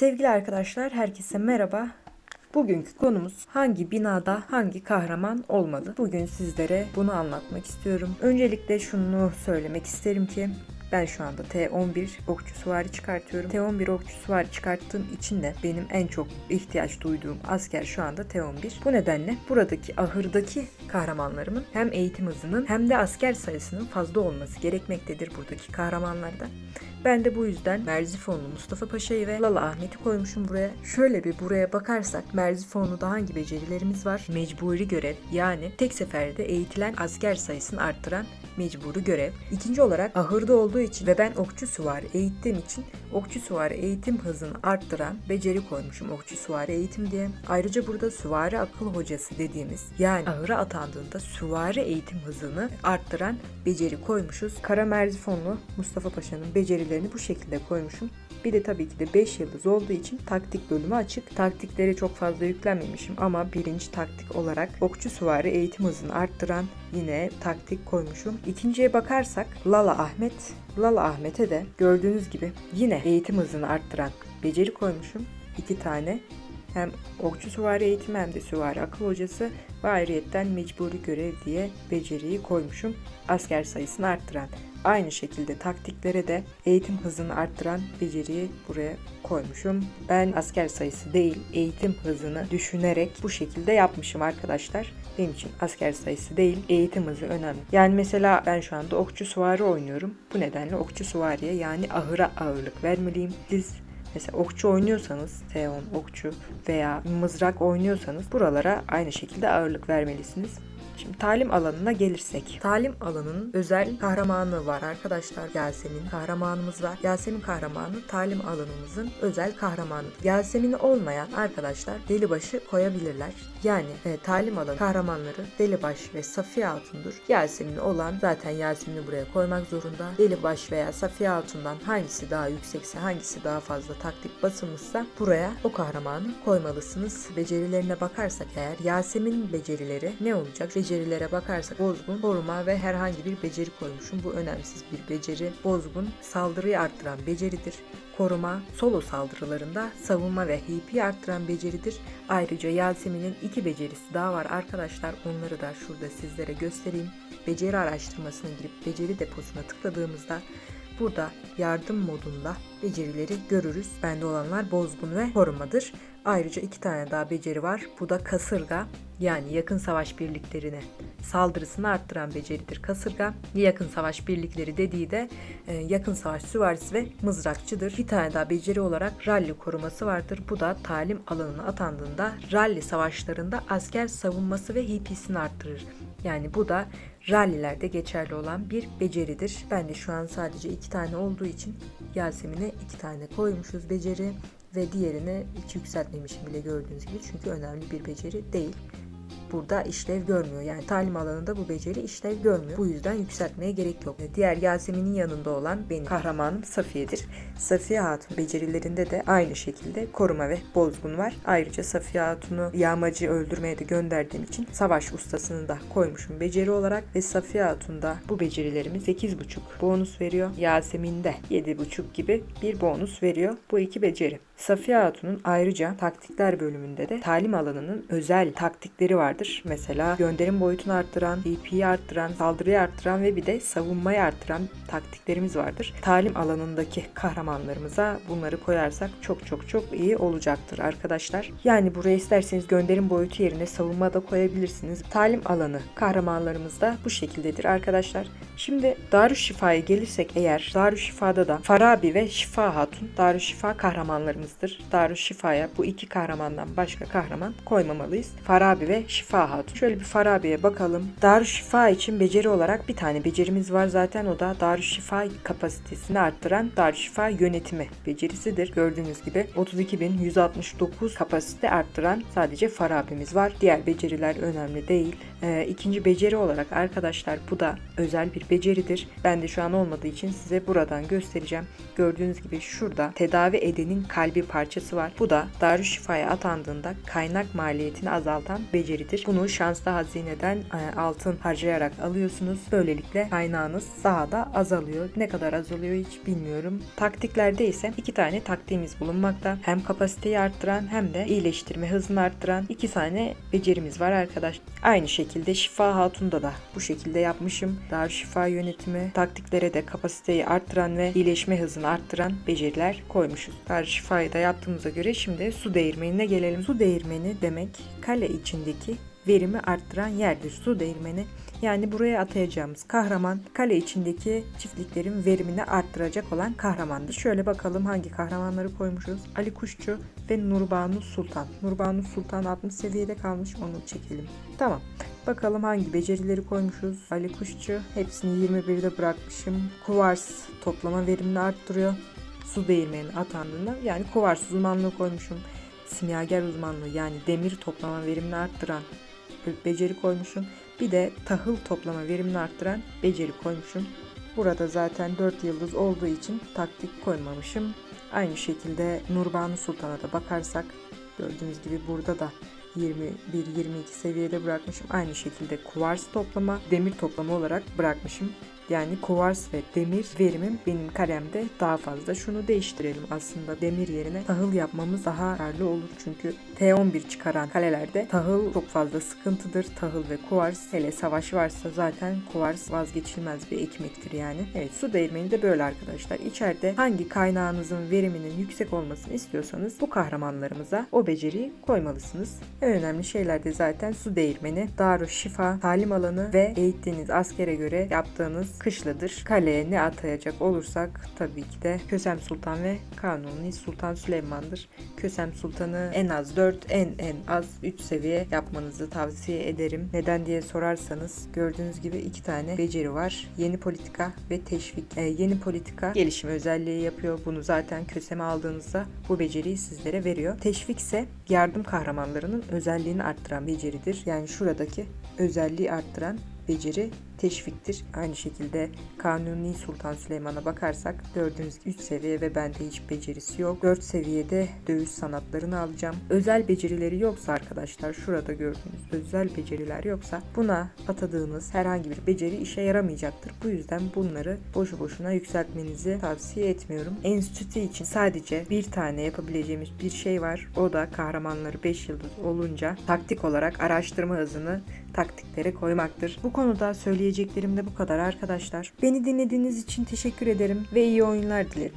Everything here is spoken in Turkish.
Sevgili arkadaşlar, herkese merhaba. Bugünkü konumuz hangi binada hangi kahraman olmalı? Bugün sizlere bunu anlatmak istiyorum. Öncelikle şunu söylemek isterim ki ben şu anda T11 okçu süvari çıkartıyorum. T11 okçu süvari çıkarttığım için de benim en çok ihtiyaç duyduğum asker şu anda T11. Bu nedenle buradaki ahırdaki kahramanlarımın hem eğitim hızının hem de asker sayısının fazla olması gerekmektedir buradaki kahramanlarda. Ben de bu yüzden Merzifonlu Mustafa Paşa'yı ve Lala Ahmet'i koymuşum buraya. Şöyle bir buraya bakarsak Merzifonlu'da hangi becerilerimiz var? Mecburi görev yani tek seferde eğitilen asker sayısını arttıran mecburi görev. İkinci olarak ahırda olduğu için ve ben okçu süvari eğittiğim için okçu süvari eğitim hızını arttıran beceri koymuşum okçu süvari eğitim diye. Ayrıca burada süvari akıl hocası dediğimiz yani ahıra atandığında süvari eğitim hızını arttıran beceri koymuşuz. Kara Merzifonlu Mustafa Paşa'nın becerilerini bu şekilde koymuşum. Bir de tabii ki de 5 yıldız olduğu için taktik bölümü açık. Taktikleri çok fazla yüklenmemişim ama birinci taktik olarak okçu süvari eğitim hızını arttıran yine taktik koymuşum. İkinciye bakarsak Lala Ahmet. Lala Ahmet'e de gördüğünüz gibi yine eğitim hızını arttıran beceri koymuşum. iki tane. Hem okçu süvari eğitimi hem de süvari akıl hocası ve ayrıyetten mecburi görev diye beceriyi koymuşum. Asker sayısını arttıran. Aynı şekilde taktiklere de eğitim hızını arttıran beceriyi buraya koymuşum. Ben asker sayısı değil eğitim hızını düşünerek bu şekilde yapmışım arkadaşlar. Benim için asker sayısı değil eğitim hızı önemli. Yani mesela ben şu anda okçu süvari oynuyorum. Bu nedenle okçu süvariye yani ahıra ağırlık vermeliyim. Siz Mesela okçu oynuyorsanız, T10 okçu veya mızrak oynuyorsanız buralara aynı şekilde ağırlık vermelisiniz. Şimdi talim alanına gelirsek. Talim alanının özel kahramanı var arkadaşlar. Yasemin kahramanımız var. Yasemin kahramanı talim alanımızın özel kahramanı. Yasemin olmayan arkadaşlar delibaşı koyabilirler. Yani e, talim alanı kahramanları Delibaş ve Safiye Hatun'dur. Yasemin olan zaten Yasemin'i buraya koymak zorunda. Delibaş veya Safiye Hatun'dan hangisi daha yüksekse, hangisi daha fazla taktik basılmışsa buraya o kahramanı koymalısınız. Becerilerine bakarsak eğer Yasemin becerileri ne olacak? Becerilere bakarsak bozgun, koruma ve herhangi bir beceri koymuşum. Bu önemsiz bir beceri. Bozgun saldırıyı arttıran beceridir. Koruma, solo saldırılarında savunma ve HP'yi arttıran beceridir. Ayrıca Yasemin'in iki becerisi daha var arkadaşlar. Onları da şurada sizlere göstereyim. Beceri araştırmasına girip beceri deposuna tıkladığımızda Burada yardım modunda becerileri görürüz. Bende olanlar bozgun ve korumadır. Ayrıca iki tane daha beceri var. Bu da kasırga yani yakın savaş birliklerine saldırısını arttıran beceridir kasırga. Yakın savaş birlikleri dediği de e, yakın savaş süvarisi ve mızrakçıdır. Bir tane daha beceri olarak rally koruması vardır. Bu da talim alanına atandığında rally savaşlarında asker savunması ve HP'sini arttırır. Yani bu da rallilerde geçerli olan bir beceridir. Ben de şu an sadece iki tane olduğu için Yasemin'e iki tane koymuşuz beceri ve diğerini hiç yükseltmemişim bile gördüğünüz gibi çünkü önemli bir beceri değil burada işlev görmüyor. Yani talim alanında bu beceri işlev görmüyor. Bu yüzden yükseltmeye gerek yok. Diğer Yasemin'in yanında olan benim kahramanım Safiye'dir. Safiye Hatun becerilerinde de aynı şekilde koruma ve bozgun var. Ayrıca Safiye Hatun'u yağmacı öldürmeye de gönderdiğim için savaş ustasını da koymuşum beceri olarak ve Safiye Hatun'da bu becerilerimi 8.5 bonus veriyor. Yasemin'de 7.5 gibi bir bonus veriyor. Bu iki beceri. Safiye Hatun'un ayrıca taktikler bölümünde de talim alanının özel taktikleri vardır. Mesela gönderim boyutunu arttıran, DP'yi arttıran, saldırıyı arttıran ve bir de savunmayı arttıran taktiklerimiz vardır. Talim alanındaki kahramanlarımıza bunları koyarsak çok çok çok iyi olacaktır arkadaşlar. Yani buraya isterseniz gönderim boyutu yerine savunma da koyabilirsiniz. Talim alanı kahramanlarımız da bu şekildedir arkadaşlar. Şimdi Darüşşifa'ya gelirsek eğer Darüşşifa'da da Farabi ve Şifa Hatun Darüşşifa kahramanlarımızdır. Darüşşifa'ya bu iki kahramandan başka kahraman koymamalıyız. Farabi ve Şifa Hatun. Şöyle bir Farabi'ye bakalım. Darüşşifa için beceri olarak bir tane becerimiz var zaten o da Darüşşifa kapasitesini arttıran Darüşşifa yönetimi becerisidir. Gördüğünüz gibi 32.169 kapasite arttıran sadece Farabi'miz var. Diğer beceriler önemli değil. Ee, ikinci beceri olarak arkadaşlar bu da özel bir beceridir. Ben de şu an olmadığı için size buradan göstereceğim. Gördüğünüz gibi şurada tedavi edenin kalbi bir parçası var. Bu da Darüşşifa'ya atandığında kaynak maliyetini azaltan beceridir. Bunu şanslı hazineden e, altın harcayarak alıyorsunuz. Böylelikle kaynağınız daha da azalıyor. Ne kadar azalıyor hiç bilmiyorum. Taktiklerde ise iki tane taktiğimiz bulunmakta. Hem kapasiteyi arttıran hem de iyileştirme hızını arttıran iki tane becerimiz var arkadaş. Aynı şekilde Şifa Hatun'da da bu şekilde yapmışım. Darüşşifa yönetimi taktiklere de kapasiteyi arttıran ve iyileşme hızını arttıran beceriler koymuşuz. Darüşşifa'yı da yaptığımıza göre şimdi su değirmenine gelelim. Su değirmeni demek kale içindeki verimi arttıran yerdir. Su değirmeni yani buraya atayacağımız kahraman kale içindeki çiftliklerin verimini arttıracak olan kahramandır. Şöyle bakalım hangi kahramanları koymuşuz. Ali Kuşçu ve Nurbanu Sultan. Nurbanu Sultan 60 seviyede kalmış onu çekelim. Tamam. Bakalım hangi becerileri koymuşuz. Ali Kuşçu hepsini 21'de bırakmışım. Kuvars toplama verimini arttırıyor. Su değirmeni atandığında yani kuvars uzmanlığı koymuşum. Simyager uzmanlığı yani demir toplama verimini arttıran beceri koymuşum. Bir de tahıl toplama verimini arttıran beceri koymuşum. Burada zaten 4 yıldız olduğu için taktik koymamışım. Aynı şekilde Nurbanu Sultan'a da bakarsak gördüğünüz gibi burada da 21-22 seviyede bırakmışım. Aynı şekilde kuvars toplama, demir toplama olarak bırakmışım. Yani kuvars ve demir verimim benim kalemde daha fazla. Şunu değiştirelim aslında. Demir yerine tahıl yapmamız daha karlı olur. Çünkü T11 çıkaran kalelerde tahıl çok fazla sıkıntıdır. Tahıl ve kuvars hele savaş varsa zaten kuvars vazgeçilmez bir ekmektir yani. Evet su değirmeni de böyle arkadaşlar. İçeride hangi kaynağınızın veriminin yüksek olmasını istiyorsanız bu kahramanlarımıza o beceriyi koymalısınız. En önemli şeyler de zaten su değirmeni, daru şifa, talim alanı ve eğittiğiniz askere göre yaptığınız kışladır. Kaleye ne atayacak olursak tabii ki de Kösem Sultan ve Kanuni Sultan Süleyman'dır. Kösem Sultan'ı en az 4, en en az 3 seviye yapmanızı tavsiye ederim. Neden diye sorarsanız gördüğünüz gibi iki tane beceri var. Yeni politika ve teşvik. Ee, yeni politika gelişim özelliği yapıyor. Bunu zaten Kösem'e aldığınızda bu beceriyi sizlere veriyor. Teşvik ise yardım kahramanlarının özelliğini arttıran beceridir. Yani şuradaki özelliği arttıran beceri teşviktir. Aynı şekilde Kanuni Sultan Süleyman'a bakarsak gördüğünüz 3 seviye ve bende hiç becerisi yok. 4 seviyede dövüş sanatlarını alacağım. Özel becerileri yoksa arkadaşlar şurada gördüğünüz özel beceriler yoksa buna atadığınız herhangi bir beceri işe yaramayacaktır. Bu yüzden bunları boşu boşuna yükseltmenizi tavsiye etmiyorum. Enstitü için sadece bir tane yapabileceğimiz bir şey var. O da kahramanları 5 yıldız olunca taktik olarak araştırma hızını taktiklere koymaktır. Bu konuda söyleyeceklerim de bu kadar arkadaşlar. Beni dinlediğiniz için teşekkür ederim ve iyi oyunlar dilerim.